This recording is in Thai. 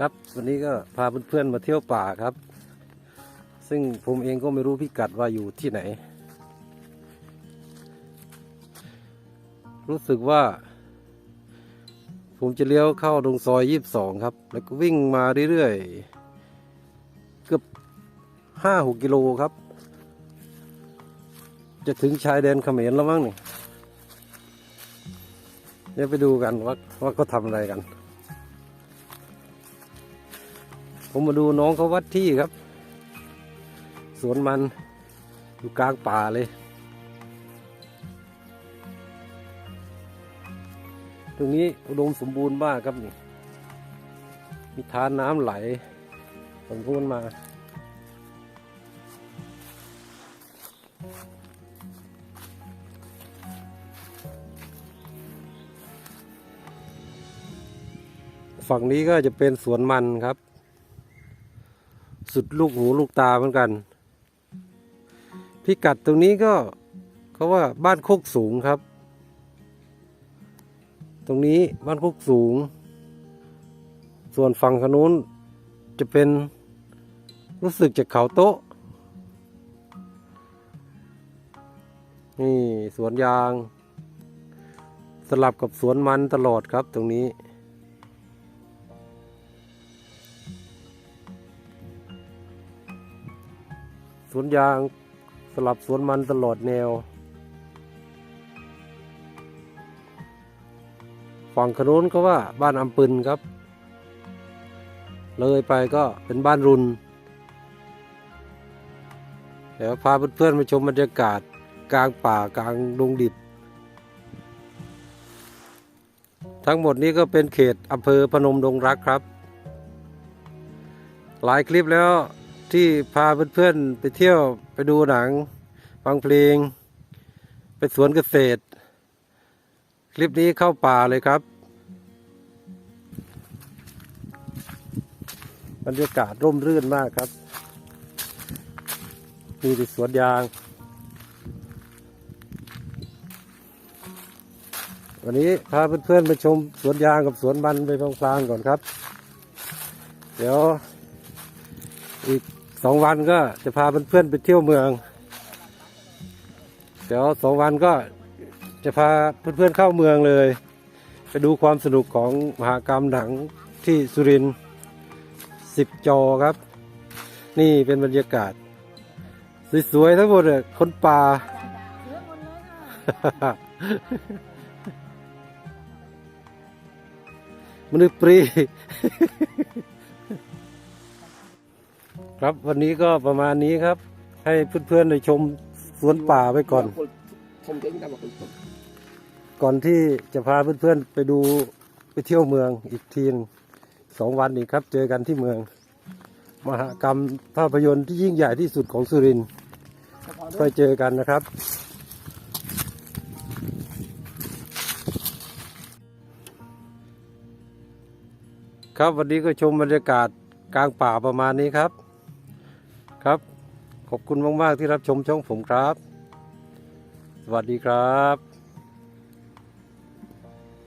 ครับวันนี้ก็พาเพื่อนๆมาเที่ยวป่าครับ ซึ่งผมเองก็ไม่รู้พิกัดว่าอยู่ที่ไหน รู้สึกว่า ผมจะเลี้ยวเข้าตรงซอยยี่สิบสองครับ แล้วก็วิ่งมาเรื่อยๆ เกือบห้าหกกิโลครับ จะถึงชายแดนเขมรแล้วมั้งนี่เดี๋ยวไปดูกันว่าว่าเขาทำอะไรกัน ผมมาดูน้องเขาวัดที่ครับ สวนมันอยู่กลางป่าเลย ตรงนี้อุดมสมบูรณ์มากครับนี่ มีทานน้ำไหลสมบูรณ์มาฝั่งนี้ก็จะเป็นสวนมันครับ สุดลูกหูลูกตาเหมือนกัน พิกัดตรงนี้ก็เขาว่าบ้านโคกสูงครับ ตรงนี้บ้านโคกสูง ส่วนฝั่งขนุนจะเป็นรู้สึกจากเขาโต๊ะ นี่สวนยาง สลับกับสวนมันตลอดครับตรงนี้ สวนยางสลับสวนมันตลอดแนว ฝั่งขนุนก็ว่าบ้านอำปึนครับ เลยไปก็เป็นบ้านรุนเดี๋ยวพาเพื่อนๆมาชมบรรยากาศกลางป่ากลางดงดิบ ทั้งหมดนี้ก็เป็นเขตอำเภอพนมดงรักครับ หลายคลิปแล้ว ที่พาเพื่อนๆไปเที่ยวไปดูหนัง ฟังเพลง ไปสวนเกษตร คลิปนี้เข้าป่าเลยครับ บรรยากาศร่มรื่นมากครับ มีแต่สวนยาง วันนี้พาเพื่อนๆไปชมสวนยางกับสวนมันไปพลางๆก่อนครับ เดี๋ยวอีก สองวันก็จะพาเพื่อนๆไปเที่ยวเมือง เดี๋ยวสองวันก็จะพาเพื่อนๆเข้าเมืองเลย ไปดูความสนุกของมหากรรมหนังที่สุรินทร์สิบจอครับ นี่เป็นบรรยากาศ สวยๆทั้งหมดเลยคนป่ามนุษย์ปรี ครับวันนี้ก็ประมาณนี้ครับ ให้เพื่อนๆได้ชมสวนป่าไปก่อน ก่อนที่จะพาเพื่อนๆไปดูไปเที่ยวเมืองอีกทีนสองวันอีกครับ เจอกันที่เมือง มหากรรมภาพยนตร์ที่ยิ่งใหญ่ที่สุดของสุรินทร์ค่อยเจอกันนะครับ ครับวันนี้ก็ชมบรรยากาศกลางป่าประมาณนี้ครับ ครับ ขอบคุณมาก ๆ ที่รับชมช่องผมครับ สวัสดีครับ